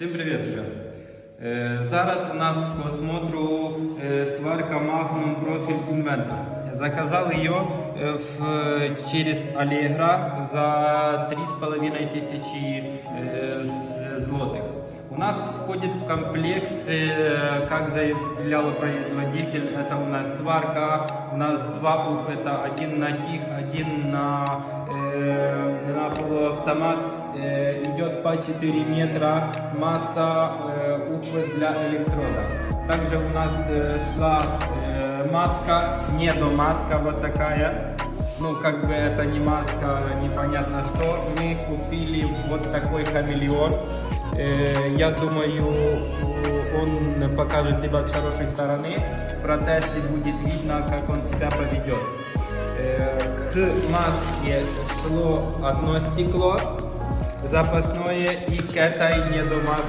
Всім привіт, ребят. Е, Зараз у нас по осмотру е, сварка Magnum Profil Inventor. Заказал ее э, в, через Allegro за 3,5 тысячи э, злотых. У нас входит в комплект, э, как заявлял производитель, это у нас сварка, у нас два уха, это один на тих, один на, э, на полуавтомат, Э, идет по 4 метра, масса э, ухвы для электрода. Также у нас э, шла э, маска, не до маска вот такая. Ну, как бы это не маска, непонятно что. Мы купили вот такой хамелеон. Э, Я думаю, он покажет себя с хорошей стороны. В процессе будет видно, как он себя поведет. К маске шло одно стекло запасное и к этой недомазке